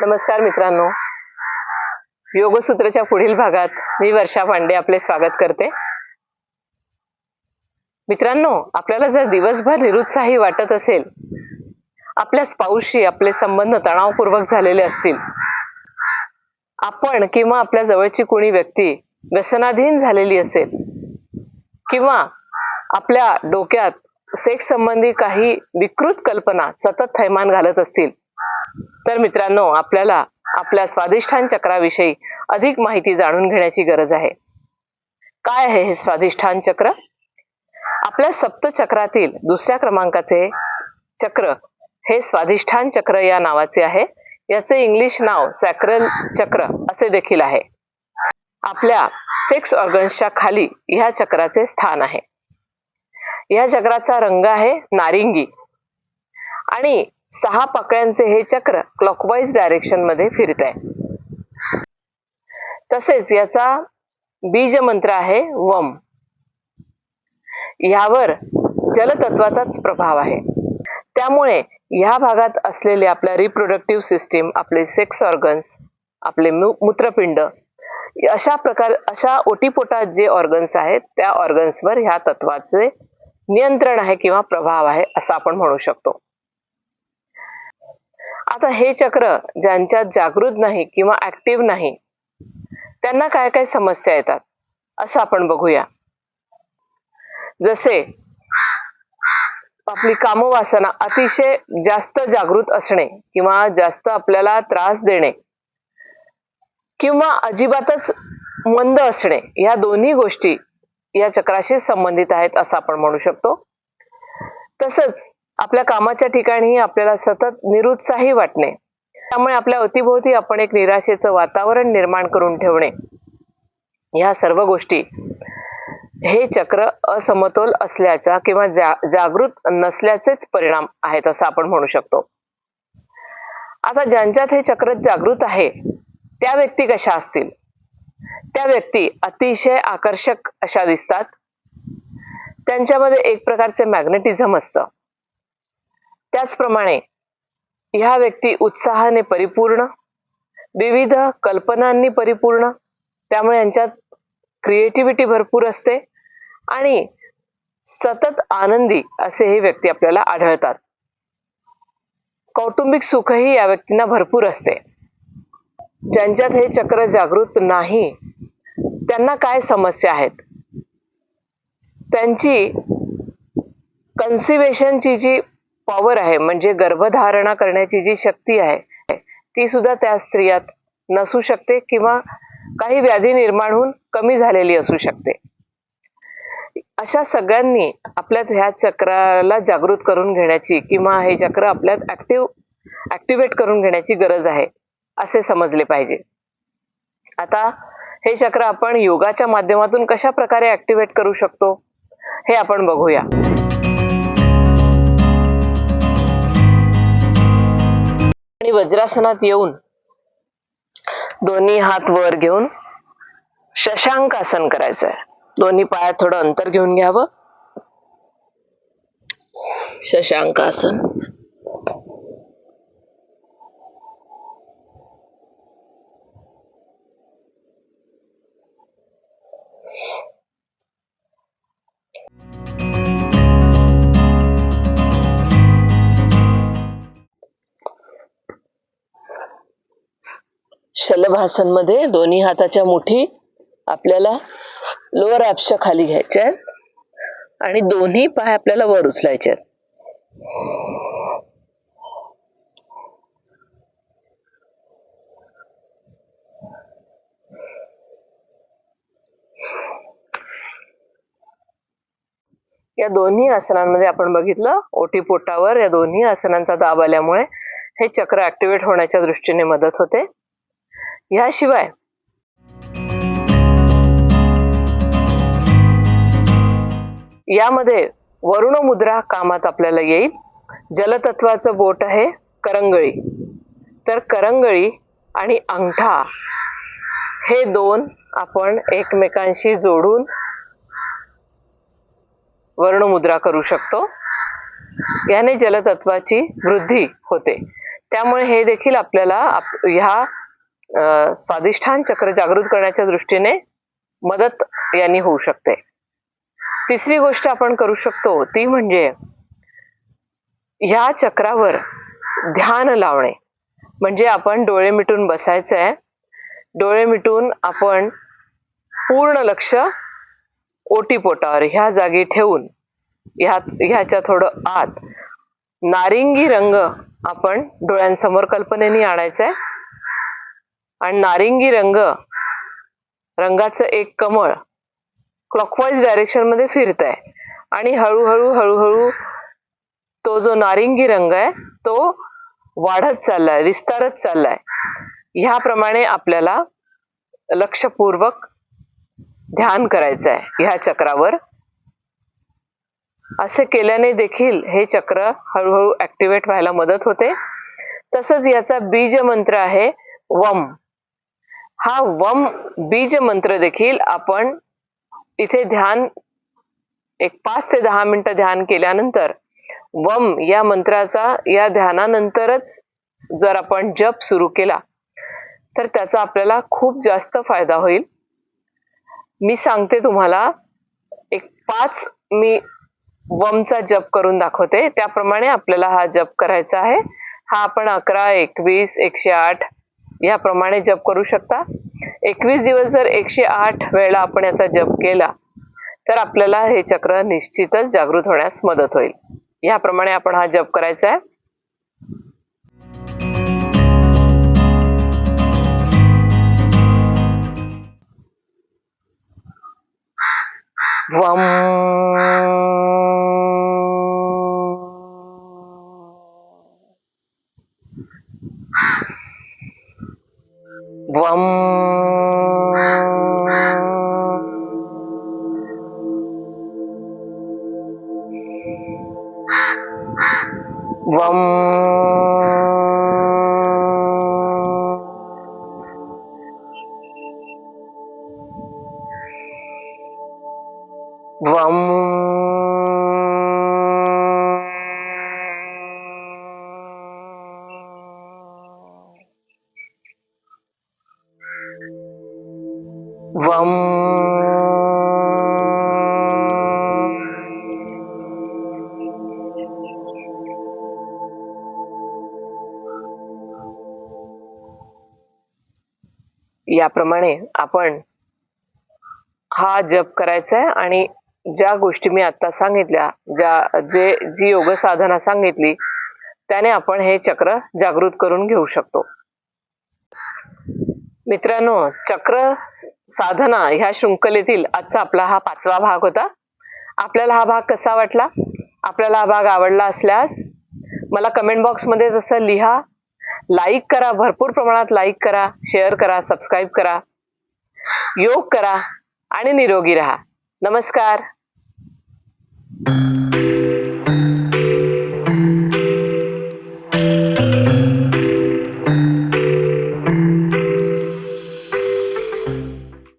नमस्कार मित्रांनो. योगसूत्रच्या पुढील भागात मी वर्षा पांडे आपले स्वागत करते. मित्रांनो आपल्याला जर दिवसभर निरुत्साही वाटत असेल आपल्या स्पाऊशी आपले संबंध तणावपूर्वक झालेले असतील आपण किंवा आपल्या जवळची कोणी व्यक्ती व्यसनाधीन झालेली असेल किंवा आपल्या डोक्यात सेक्स संबंधी काही विकृत कल्पना सतत थैमान घालत असतील तर मित्रांनो आपल्याला आपल्या स्वादिष्ठान चक्राविषयी अधिक माहिती जाणून घेण्याची गरज आहे. काय आहे हे स्वादिष्ठान चक्र? आपल्या सप्त चक्रातील दुसऱ्या क्रमांकाचे चक्र हे स्वादिष्ठान चक्र या नावाचे आहे. याचे इंग्लिश नाव सॅक्रल चक्र असे देखील आहे. आपल्या सेक्स ऑर्गन्सच्या खाली ह्या चक्राचे स्थान आहे. या चक्राचा रंग आहे नारिंगी. आणि सहा पाकळ्यांचे हे चक्र क्लॉकवाईज डायरेक्शनमध्ये फिरत आहे. तसेच याचा बीज मंत्र आहे वम. ह्यावर जलतत्वाचाच प्रभाव आहे. त्यामुळे ह्या भागात असलेले आपल्या रिप्रोडक्टिव्ह सिस्टीम आपले सेक्स ऑर्गन्स आपले मूत्रपिंड अशा प्रकार अशा ओटीपोटात जे ऑर्गन्स आहेत त्या ऑर्गन्सवर ह्या तत्वाचे नियंत्रण आहे किंवा प्रभाव आहे असं आपण म्हणू शकतो. आता हे चक्र ज्यांच्यात जागृत नाही किंवा ऍक्टिव्ह नाही त्यांना काय काय समस्या येतात असं आपण बघूया. जसे आपली कामवासना अतिशय जास्त जागृत असणे किंवा जास्त आपल्याला त्रास देणे किंवा अजिबातच मंद असणे या दोन्ही गोष्टी या चक्राशी संबंधित आहेत असं आपण म्हणू शकतो. तसंच आपल्या कामाच्या ठिकाणी आपल्याला सतत निरुत्साही वाटणे. त्यामुळे आपल्या अवतीभोवती आपण एक निराशेचं वातावरण निर्माण करून ठेवणे. ह्या सर्व गोष्टी हे चक्र असमतोल असल्याचा किंवा जा जागृत नसल्याचेच परिणाम आहेत असं आपण म्हणू शकतो. आता ज्यांच्यात हे चक्र जागृत आहे त्या व्यक्ती कशा असतील? त्या व्यक्ती अतिशय आकर्षक अशा दिसतात. त्यांच्यामध्ये एक प्रकारचे मॅग्नेटिझम असतं. त्याचप्रमाणे ह्या व्यक्ती उत्साहाने परिपूर्ण विविध कल्पनांनी परिपूर्ण त्यामुळे यांच्यात क्रिएटिव्हिटी भरपूर असते आणि सतत आनंदी असे हे व्यक्ती आपल्याला आढळतात. कौटुंबिक सुखही या व्यक्तींना भरपूर असते. ज्यांच्यात हे चक्र जागृत नाही त्यांना काय समस्या आहेत? त्यांची कन्सिवेशनची जी पॉवर आहे म्हणजे गर्भधारणा करण्याची जी शक्ती आहे ती सुद्धा त्या स्त्रियात नसू शकते किंवा काही व्याधी निर्माण होऊन कमी झालेली असू शकते. अशा सगळ्यांनी आपल्यात ह्या चक्राला जागृत करून घेण्याची किंवा हे चक्र आपल्यात ऍक्टिव्ह ऍक्टिव्हेट करून घेण्याची गरज आहे असे समजले पाहिजे. आता हे चक्र आपण योगाच्या माध्यमातून कशा प्रकारे ऍक्टिव्हेट करू शकतो हे आपण बघूया. वज्रासनात येऊन दोन्ही हात वर घेऊन शशांक आसन करायचंय. दोन्ही पायात थोडं अंतर घेऊन घ्यावं. शशांक आसन. शलभासनमध्ये दोन्ही हाताच्या मुठी आपल्याला लोअर ऍप्सच्या खाली घ्यायच्या आहेत. आणि दोन्ही पाय आपल्याला वर उचलायचे आहेत. या दोन्ही आसनांमध्ये आपण बघितलं ओटी पोटावर या दोन्ही आसनांचा दाब आल्यामुळे हे चक्र ऍक्टिव्हेट होण्याच्या दृष्टीने मदत होते. ह्याशिवाय यामध्ये वरुण मुद्रा कामात आपल्याला येईल. जलतत्वाचं बोट आहे करंगळी. तर करंगळी आणि अंगठा हे दोन आपण एकमेकांशी जोडून वर्णमुद्रा करू शकतो. याने जलतत्वाची वृद्धी होते. त्यामुळे हे देखील आपल्याला ह्या स्वादिष्ठान चक्र जागृत करण्याच्या दृष्टीने मदत यांनी होऊ शकते. तिसरी गोष्ट आपण करू शकतो ती म्हणजे ह्या चक्रावर ध्यान लावणे. म्हणजे आपण डोळे मिटून बसायचंय. डोळे मिटून आपण पूर्ण लक्ष ओटीपोटावर ह्या जागी ठेवून ह्यात ह्याच्या थोडं आत नारिंगी रंग आपण डोळ्यांसमोर कल्पनेने आणायचा आहे आणि नारिंगी रंग रंगाचं एक कमळ क्लॉकवाईज डायरेक्शनमध्ये फिरत आहे आणि हळूहळू हळूहळू तो जो नारिंगी रंग आहे तो वाढत चाललाय विस्तारत चाललाय. ह्याप्रमाणे आपल्याला लक्षपूर्वक ध्यान करायचं आहे ह्या चक्रावर. असे केल्याने देखील हे चक्र हळूहळू ऍक्टिव्हेट व्हायला मदत होते. तसंच याचा बीज मंत्र आहे वम. हा वम बीज मंत्र देखील आपण इथे ध्यान एक पाच ते दहा मिनिटं ध्यान केल्यानंतर वम या मंत्राचा या ध्यानानंतरच जर आपण जप सुरू केला तर त्याचा आपल्याला खूप जास्त फायदा होईल. मी सांगते तुम्हाला एक पाच मी वमचा जप करून दाखवते. त्याप्रमाणे आपल्याला हा जप करायचा आहे. हा आपण अकरा एकवीस एकशे आठ याप्रमाणे जप करू शकता. एकवीस दिवस जर एकशे आठ वेळा आपण याचा जप केला तर आपल्याला हे चक्र निश्चितच जागृत होण्यास मदत होईल. याप्रमाणे आपण हा जप करायचा आहे. वम. वम वम याप्रमाणे आपण हा जप करायचा आहे आणि ज्या गोष्टी मी आता सांगितल्या ज्या जे जी योग साधना सांगितली त्याने आपण हे चक्र जागृत करून घेऊ शकतो. मित्रांनो चक्र साधना ह्या शृंखलेतील आजचा आपला हा पाचवा भाग होता. आपल्याला हा भाग कसा वाटला? आपल्याला हा भाग आवडला असल्यास मला कमेंट बॉक्समध्ये जसं लिहा. लाईक करा भरपूर प्रमाणात लाईक करा शेअर करा सबस्क्राईब करा. योग करा आणि निरोगी राहा. नमस्कार.